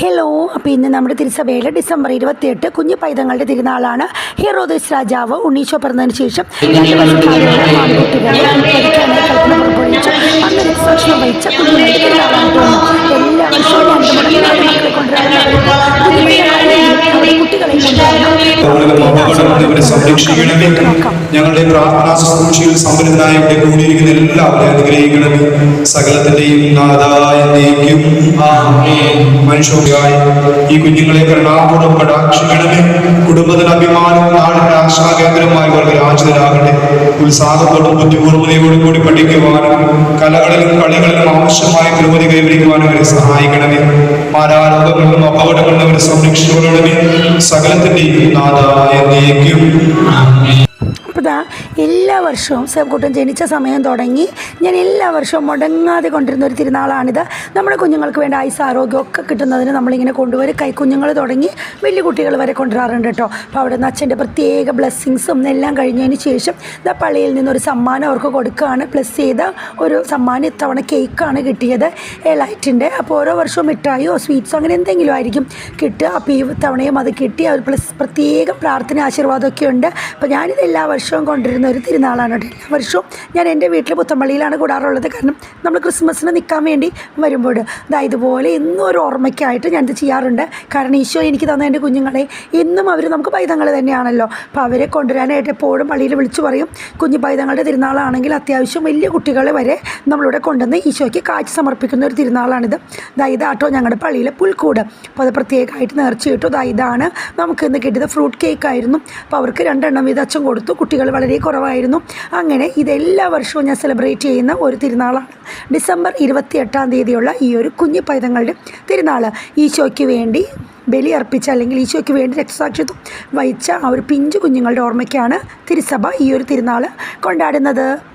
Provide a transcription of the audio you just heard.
Hello അപ്പോൾ ഇന്ന് നമ്മുടെ തിരുസഭയിലെ ഡിസംബർ ഇരുപത്തിയെട്ട് കുഞ്ഞു പൈതങ്ങളുടെ തിരുനാളാണ്. ഹീറോദേശ് രാജാവ് ഉണ്ണീശോ പിറന്നതിന് ശേഷം രണ്ട് അന്ന് രക്തസാക്ഷിണം വഹിച്ച കുഞ്ഞുങ്ങളുടെ പൗരകം ഇവരെ സംരക്ഷിക്കണമേ. ഞങ്ങളുടെ പ്രാർത്ഥനാ ശുശ്രൂഷയിൽ സമ്പന്നനായ ഇവിടെ കൂടിയിരിക്കുന്ന എല്ലാവരെയും അനുഗ്രഹിക്കണമേ. സകലത്തിന്റെയും നാഥായ മനുഷ്യരായി ഈ കുഞ്ഞുങ്ങളെ കരുണാപൂർവം കടാക്ഷിക്കണമേ. കുടുംബത്തിന് അഭിമാനവും നാടിന്റെ ആശാകേന്ദ്രമായി വളരെ രാജിതരാകട്ടെ ഉത്സാഹത്തോടും ബുദ്ധിപൂർവതയോടും കൂടി പഠിക്കുവാനും കലകളിലും കളികളിലും ആവശ്യമായ പുരോഗതി കൈവരിക്കുവാനും അവരെ സഹായിക്കണമേ. മാരാരോഗങ്ങളിലും അപകടങ്ങളിലും അവരെ സംരക്ഷിക്കണമേ സകലത്തിന്റെയും നാഥായ നീക്കും അപ്പോൾ ദാ എല്ലാ വർഷവും സേവക്കൂട്ടം ജനിച്ച സമയം തുടങ്ങി ഞാൻ എല്ലാ വർഷവും മുടങ്ങാതെ കൊണ്ടിരുന്ന ഒരു തിരുനാളാണിത്. നമ്മുടെ കുഞ്ഞുങ്ങൾക്ക് വേണ്ട ആയുസ് ആരോഗ്യമൊക്കെ കിട്ടുന്നതിന് നമ്മളിങ്ങനെ കൊണ്ടുവരും കൈക്കുഞ്ഞുങ്ങൾ തുടങ്ങി വലിയ കുട്ടികൾ വരെ കൊണ്ടുവരാറുണ്ട് കേട്ടോ. അപ്പോൾ അവിടെ നിന്ന് അച്ഛന്റെ പ്രത്യേക ബ്ലെസ്സിങ്സും എല്ലാം കഴിഞ്ഞതിന് ശേഷം ഇതാ പള്ളിയിൽ നിന്നൊരു സമ്മാനം അവർക്ക് കൊടുക്കുകയാണ്. പ്ലസ് ചെയ്ത ഒരു സമ്മാനം ഇത്തവണ കേക്കാണ് കിട്ടിയത്. ലൈറ്റിന്റെ അപ്പോൾ ഓരോ വർഷവും മിഠായിയോ സ്വീറ്റ്സോ അങ്ങനെ എന്തെങ്കിലും ആയിരിക്കും കിട്ടുക. അപ്പോൾ ഈ തവണയും അത് കിട്ടി. അവർ പ്ലസ് പ്രത്യേക പ്രാർത്ഥന ആശീർവാദമൊക്കെ ഉണ്ട്. അപ്പോൾ ഞാനിത് എല്ലാ വർഷവും കൊണ്ടിരുന്ന ഒരു തിരുനാളാണ് കേട്ടോ എല്ലാ വർഷവും ഞാൻ എന്റെ വീട്ടിൽ പുത്തമ്പള്ളിയിലാണ് കൂടാറുള്ളത്. കാരണം നമ്മൾ ക്രിസ്മസിന് നിൽക്കാൻ വേണ്ടി വരുമ്പോൾ ഇതാ ഇതുപോലെ എന്നും ഒരു ഓർമ്മയ്ക്കായിട്ട് ഞാനിത് ചെയ്യാറുണ്ട്. കാരണം ഈശോ എനിക്ക് തന്ന എന്റെ കുഞ്ഞുങ്ങളെ എന്നും അവർ നമുക്ക് പൈതങ്ങൾ തന്നെയാണല്ലോ. അപ്പോൾ അവരെ കൊണ്ടുവരാനായിട്ട് എപ്പോഴും പള്ളിയിൽ വിളിച്ചു പറയും. കുഞ്ഞു പൈതങ്ങളുടെ തിരുനാളാണെങ്കിൽ അത്യാവശ്യം വലിയ കുട്ടികളെ വരെ നമ്മളിവിടെ കൊണ്ടുവന്ന് ഈശോയ്ക്ക് കാഴ്ച സമർപ്പിക്കുന്ന ഒരു തിരുനാളാണിത്. ദാ ഇതാട്ടോ ഞങ്ങളുടെ പള്ളിയിലെ പുൽക്കൂട്. അപ്പോൾ അത് പ്രത്യേകമായിട്ട് നേർച്ചയിട്ടു ദാ ഇതാണ് നമുക്ക് ഇന്ന് കിട്ടിയത്. ഫ്രൂട്ട് കേക്ക് ആയിരുന്നു അപ്പോൾ അവർക്ക് രണ്ടെണ്ണം വീതം അച്ഛൻ കൊടുത്തു. കുട്ടികൾ വളരെ കുറവായിരുന്നു. അങ്ങനെ ഇതെല്ലാ വർഷവും ഞാൻ സെലിബ്രേറ്റ് ചെയ്യുന്ന ഒരു തിരുനാളാണ്. ഡിസംബർ ഇരുപത്തി എട്ടാം തീയതിയുള്ള ഈ ഒരു കുഞ്ഞു പൈതങ്ങളുടെ തിരുനാൾ ഈശോയ്ക്ക് വേണ്ടി ബലി അർപ്പിച്ച അല്ലെങ്കിൽ ഈശോയ്ക്ക് വേണ്ടി രക്തസാക്ഷിത്വം വഹിച്ച ആ ഒരു പിഞ്ചു കുഞ്ഞുങ്ങളുടെ ഓർമ്മയ്ക്കാണ് തിരുസഭ ഈ ഒരു തിരുനാൾ കൊണ്ടാടുന്നത്.